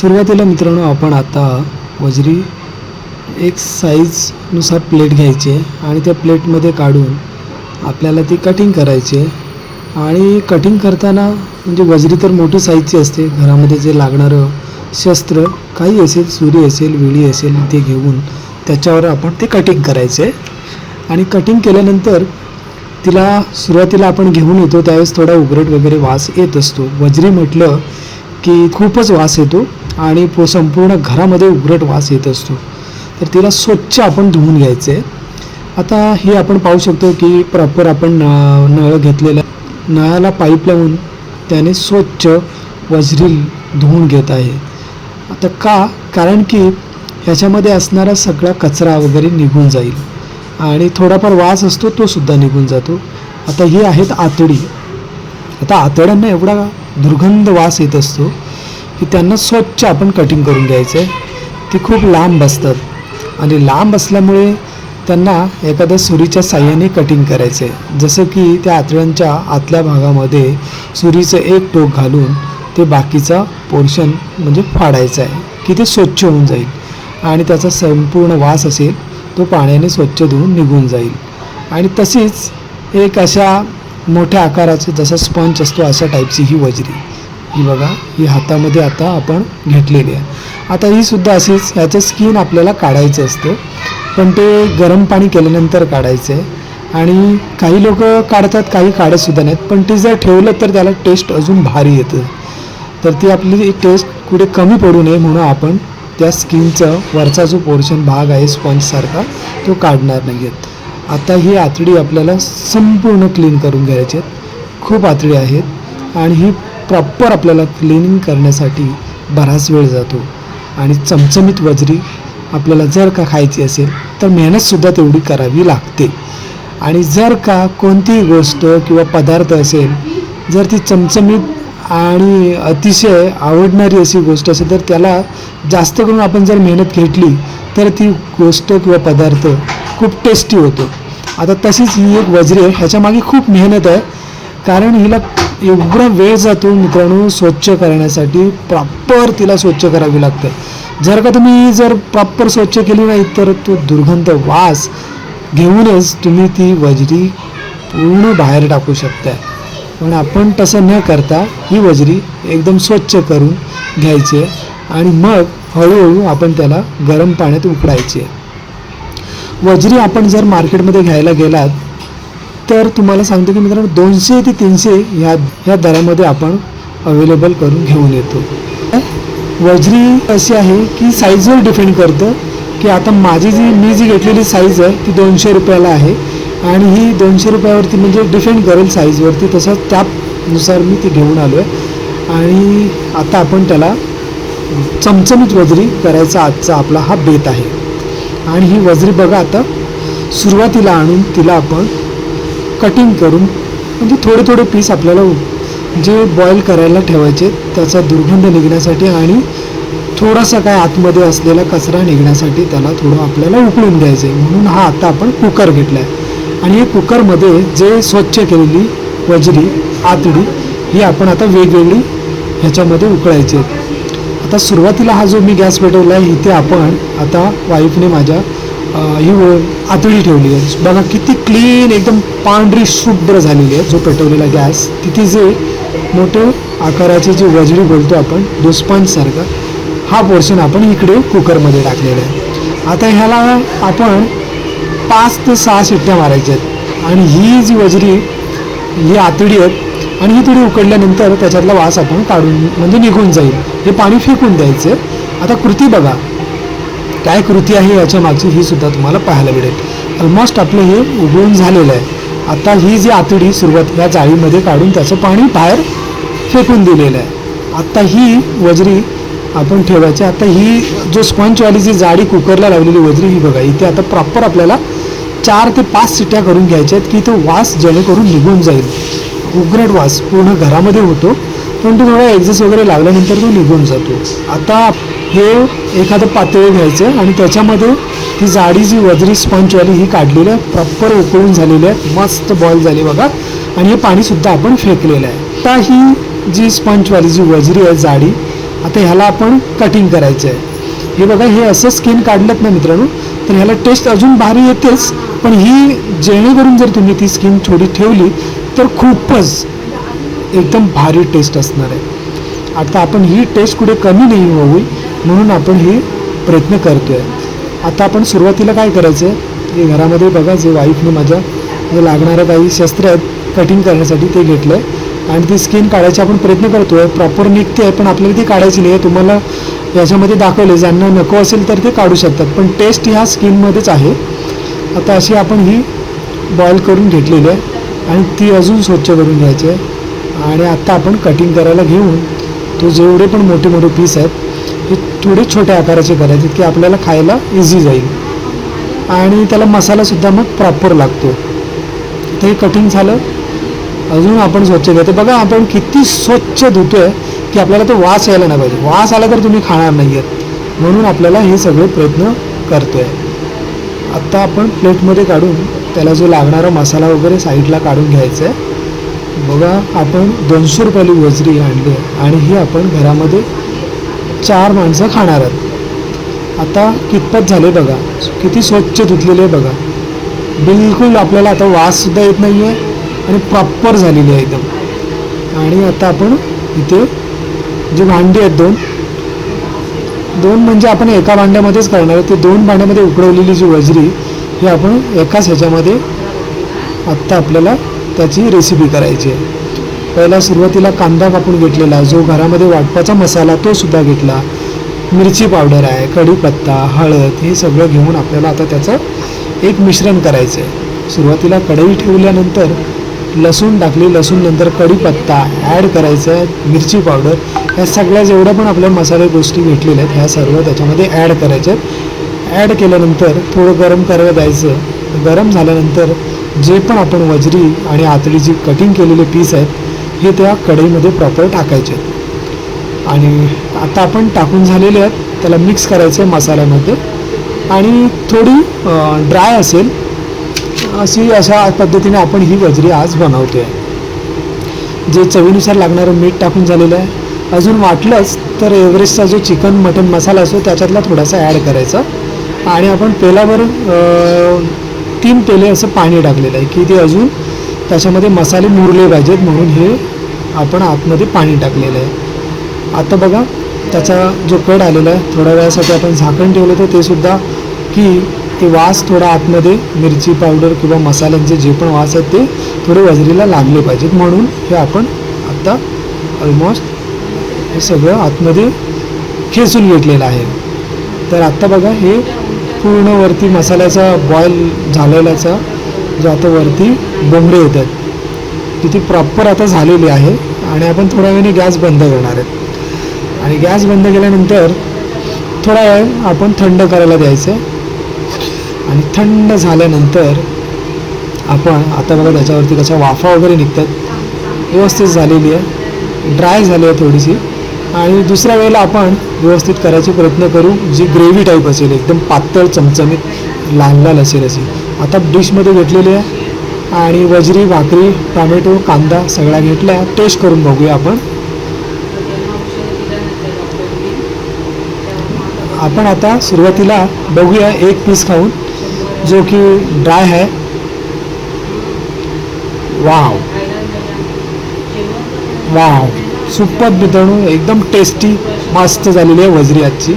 सुरुवातीला मित्रांनो आपण आता वजरी एक साईजनुसार प्लेट घ्यायची आहे आणि त्या प्लेटमध्ये काढून आपल्याला ती कटिंग करायची आहे. आणि कटिंग करताना म्हणजे वजरी तर मोठी साईजची असते. घरामध्ये जे लागणारं शस्त्र काही असेल सुरी असेल विळी असेल ते घेऊन त्याच्यावर आपण ते कटिंग करायचे. आहे आणि कटिंग केल्यानंतर तिला सुरुवातीला आपण घेऊन येतो. त्यावेळेस थोडा उघरट वगैरे वास येत असतो. वजरी म्हटलं की खूपच वास येतो. आणि पो संपूर्ण घरामध्ये उघरट वास येत असतो. तर तिला स्वच्छ आपण धुवून घ्यायचं आहे आता हे आपण पाहू शकतो की प्रॉपर आपण न नळ घेतलेला नळाला पाईप लावून त्याने स्वच्छ वजरील धुवून घेत आहे. आता का? कारण की ह्याच्यामध्ये असणारा सगळा कचरा वगैरे निघून जाईल. आणि थोडाफार वास असतो तो सुद्धा निघून जातो. आता ही आहेत आतडी. आता आतड्यांना एवढा दुर्गंध वास येत असतो. की त्यांना स्वच्छ आपण कटिंग करून घ्यायचं आहे ती खूप लांब असतात. आणि लांब असल्यामुळे त्यांना एखाद्या सुरीच्या साह्याने कटिंग करायचं आहे जसं की त्या आतड्यांच्या आतल्या भागामध्ये सुरीचं एक टोक घालून ते बाकीचा पोर्शन म्हणजे फाडायचा आहे की ते स्वच्छ होऊन जाईल. आणि त्याचा संपूर्ण वास असेल तो पाण्याने स्वच्छ धुवून निघून जाईल. आणि तशीच एक अशा मोठ्या आकाराचं जसा स्पंज असतो अशा टाईपची ही वजरी. ही बघा ही हातामध्ये आता आपण घेतलेली आहे. आता ही सुद्धा अशीच ह्याचं स्किन आपल्याला काढायचं असतं. पण ते गरम पाणी केल्यानंतर काढायचं आहे. आणि काही लोक काढतात काही काढतसुद्धा नाहीत. पण ते जर ठेवलं तर त्याला टेस्ट अजून भारी येतं. तर ती आपली टेस्ट कुठे कमी पडू नये म्हणून आपण त्या स्किनचं वरचा जो पोर्शन भाग आहे स्पंजसारखा तो काढणार नाही आहेत. आता ही आतडी आपल्याला संपूर्ण क्लीन करून घ्यायची आहेत. खूप आतडी आहेत. आणि ही प्रॉपर आपल्याला क्लिनिंग करण्यासाठी बराच वेळ जातो. आणि चमचमीत वजरी आपल्याला जर का खायची असेल तर मेहनतसुद्धा तेवढी करावी लागते. आणि जर का कोणतीही गोष्ट किंवा पदार्थ असेल जर ती चमचमीत आणि अतिशय आवडणारी अशी गोष्ट असेल तर त्याला जास्त करून आपण जर मेहनत घेतली तर ती गोष्ट किंवा पदार्थ खूप टेस्टी होतो. आता तशीच ही एक वजरी आहे ह्याच्यामागे खूप मेहनत आहे. कारण हिला एवढा वेळ जातो मित्रांनो स्वच्छ करण्यासाठी. प्रॉपर तिला स्वच्छ करावी लागते. जर का तुम्ही जर प्रॉपर स्वच्छ केली नाही तर तो दुर्गंध वास घेऊनच तुम्ही ती वजरी पूर्ण बाहेर टाकू शकता पण आपण तसं न करता ही वजरी एकदम स्वच्छ करून घ्यायची आहे. आणि मग हळूहळू आपण त्याला गरम पाण्यात उकडायची आहे. वजरी आपण जर मार्केटमध्ये घ्यायला गेलात तर तुम्हाला सांगतो की मित्रांनो दोनशे ते तीनशे ह्या ह्या दरामध्ये आपण अवेलेबल करून घेऊन येतो. वजरी अशी आहे की साईजवर डिपेंड करतं. की आता माझी जी मी जी घेतलेली साईज आहे ती दोनशे रुपयाला आहे. आणि ही दोनशे रुपयावरती म्हणजे डिपेंड करेल साईजवरती तसं त्यानुसार मी ती घेऊन आलो आहे आणि आता आपण त्याला चमचमीत वजरी करायचा आजचा आपला हा बेत आहे. आणि ही वजरी बघा आता सुरुवातीला आणून तिला आपण कटिंग करून म्हणजे थोडे थोडे पीस आपल्याला जे बॉईल करायला ठेवायचे त्याचा दुर्गंध निघण्यासाठी आणि थोडासा काय आतमध्ये असलेला कचरा निघण्यासाठी त्याला थोडं आपल्याला उकळून द्यायचं आहे म्हणून हा आता आपण कुकर घेतला आहे आणि हे कुकरमध्ये जे स्वच्छ केलेली वजरी आतडी ही आपण आता वेगवेगळी ह्याच्यामध्ये उकळायची आहेत आता सुरुवातीला हा जो मी गॅस पेटवला आहे इथे आपण आता वाईफने माझ्या ही आतडी ठेवली आहे. बघा किती क्लीन एकदम पांढरी शुभ्र झालेली आहे. जो पेटवलेला गॅस तिथे जे मोठे आकाराचे जे वजडी बोलतो आपण दुस्पांजसारखा हा पोर्शन आपण इकडे कुकरमध्ये टाकलेला आहे. आता ह्याला आपण पाच ते सहा शिट्ट्या मारायच्या आहेत. आणि ही जी वजरी ही आतडी आहेत आणि ही थोडी उकडल्यानंतर त्याच्यातला वास आपण काढून म्हणजे निघून जाईल. हे पाणी फेकून द्यायचं आता कृती बघा. काय कृती आहे याच्या मागची ही सुद्धा तुम्हाला पाहायला मिळेल. ऑलमोस्ट आपलं हे उगवून झालेलं आहे. आता ही जी आतडी सुरुवात या जाळीमध्ये काढून त्याचं पाणी बाहेर फेकून दिलेलं आहे. आता ही वजरी आपण ठेवायची आता ही जो स्पंचवाली जी जाडी कुकरला लावलेली वजरी ही बघा इथे आता प्रॉपर आपल्याला चार ते पाच सिट्या करून घ्यायच्या आहेत की तो वास जेणेकरून निघून जाईल. उग्रट वास पूर्ण घरामध्ये होतो. पण तो थोडा एक्झस वगैरे लावल्यानंतर तो निघून जातो. आता हे एखादं पातळ घ्यायचं आणि त्याच्यामध्ये ती जाडी जी वजरी स्पंजवाली ही काढलेली आहे प्रॉपर उकळून झालेली आहे मस्त बॉईल झाली बघा. आणि हे पाणीसुद्धा आपण फेकलेलं आहे. आता ही जी स्पंजवाली जी वजरी आहे जाडी आता ह्याला आपण कटिंग करायचं आहे. हे बघा हे असं स्किन काढलं ना मित्रांनो तर ह्याला टेस्ट अजून भारी येतेच पण ही जेणेकरून जर तुम्ही ती स्किन थोडी ठेवली तर खूपच एकदम भारी टेस्ट असणार आहे. आता आपण ही टेस्ट कुठे कमी नाही होईल म्हणून आपण ही प्रयत्न करतो आहे आता आपण सुरुवातीला काय करायचं आहे हे घरामध्ये बघा जे वाईफने माझ्या जे लागणारं काही शस्त्र आहेत कटिंग करण्यासाठी ते घेतलं आहे आणि ती स्किन काढायची आपण प्रयत्न करतो आहे प्रॉपर निघते आहे पण आपल्याला ती काढायची नाही आहे. तुम्हाला याच्यामध्ये दाखवले ज्यांना नको असेल तर ते काढू शकतात. पण टेस्ट ह्या स्किनमध्येच आहे. आता अशी आपण ही बॉईल करून घेतलेली आहे. आणि ती अजून स्वच्छ करून घ्यायची आहे. आणि आत्ता आपण कटिंग करायला घेऊन तो जेवढे पण मोठे मोठे पीस आहेत हे थोडे छोट्या आकाराचे करायचे की आपल्याला खायला इझी जाईल. आणि त्याला मसालासुद्धा मग प्रॉपर लागतो. ते कटिंग झालं. अजून आपण स्वच्छ घेतो. बघा आपण किती स्वच्छ धुतो आहे की आपल्याला तो वास यायला नाही पाहिजे. वास आला तर तुम्ही खाणार नाही आहेत म्हणून आपल्याला हे सगळे प्रयत्न करतोय. आत्ता आपण प्लेटमध्ये काढून त्याला जो लागणारा मसाला वगैरे साईडला काढून घ्यायचा आहे बघा आपण दोनशे रुपयाली वजरी आणली आहे आणि ही आपण घरामध्ये चार माणसं खाणार आहेत. आता कितपत झाले बघा किती स्वच्छ धुतलेले आहे बघा. बिलकुल आपल्याला आता वाससुद्धा येत नाही आहे आणि प्रॉपर झालेली आहे एकदम. आणि आता आपण इथे जी भांडी आहेत दोन दोन म्हणजे आपण एका भांड्यामध्येच करणार आहे. ते दोन भांड्यामध्ये उकडवलेली जी वजरी ही आपण एकाच ह्याच्यामध्ये आत्ता आपल्याला त्याची रेसिपी करायची आहे. पहिला सुरुवातीला कांदा कापून घेतलेला जो घरामध्ये वाटपाचा मसाला तो सुद्धा घेतला. मिरची पावडर आहे कढीपत्ता हळद हे सगळं घेऊन आपल्याला आता त्याचं एक मिश्रण करायचं आहे सुरुवातीला कढई ठेवल्यानंतर लसूण टाकली लसूण नंतर कढीपत्ता ॲड करायचं आहे मिरची पावडर ह्या सगळ्या जेवढ्या पण आपल्या मसाले गोष्टी भेटलेल्या आहेत ह्या सर्व त्याच्यामध्ये ॲड करायच्या आहेत. ॲड केल्यानंतर थोडं गरम करायला द्यायचं. गरम झाल्यानंतर जे पण आपण वजरी आणि आतडीची कटिंग केलेले पीस आहेत हे त्या कढईमध्ये प्रॉपर टाकायचे आहेत. आणि आता आपण टाकून झालेले आहेत त्याला मिक्स करायचं आहे मसाल्यामध्ये. आणि थोडी ड्राय असेल अशी अशा पद्धतीने आपण ही वजरी आज बनवतो आहे जे चवीनुसार लागणारं मीठ टाकून झालेलं आहे. अजून वाटलंच तर एव्हरेस्टचा जो चिकन मटन मसाला असतो त्याच्यातला थोडासा ॲड करायचा. आणि आपण पेलावर तीन पेले असं पाणी टाकलेलं आहे की ते अजून त्याच्यामध्ये मसाले मुरले पाहिजेत म्हणून हे आपण आतमध्ये पाणी टाकलेलं आहे. आता बघा त्याचा जो कड आलेला आहे थोड्या वेळासाठी आपण झाकण ठेवलं तर ते सुद्धा की ते वास थोडा आतमध्ये मिरची पावडर किंवा मसाल्यांचे जे पण वास आहेत ते थोडे वजरीला लागले पाहिजेत म्हणून हे आपण आत्ता ऑलमोस्ट हे सगळं आतमध्ये खेचून घेतलेलं आहे. तर आत्ता बघा हे पूर्ण वरती मसाल्याचा बॉईल झालेल्याचा जो आता वरती बोंबडे येत आहेत ती प्रॉपर आता झालेली आहे आणि आपण थोड्या वेळाने गॅस बंद करणार आहेत आणि गॅस बंद केल्यानंतर थोडा वेळ आपण थंड करायला द्यायचं आणि थंड झाल्यानंतर आपण आता बघा त्याच्यावरती कशा वाफा वगैरे निघतात व्यवस्थित झालेली आहे. ड्राय झाली आहे थोडीशी. आणि दुसऱ्या वेळेला आपण व्यवस्थित करायचे प्रयत्न करू जी ग्रेव्ही टाईप असेल एकदम पातळ चमचमीत लाल लाल असेल अशी. आता डिशमध्ये घेतलेली आहे. आणि वजरी भाकरी टॉमॅटो कांदा सगळा घेतला आहे टेस्ट करून बघूया आपण. आपण आता सुरुवातीला बघूया एक पीस खाऊन जो की ड्राय आहे. वाव वाव सुपर मित्रांनो एकदम टेस्टी मस्त झालेली आहे वजरी आजची.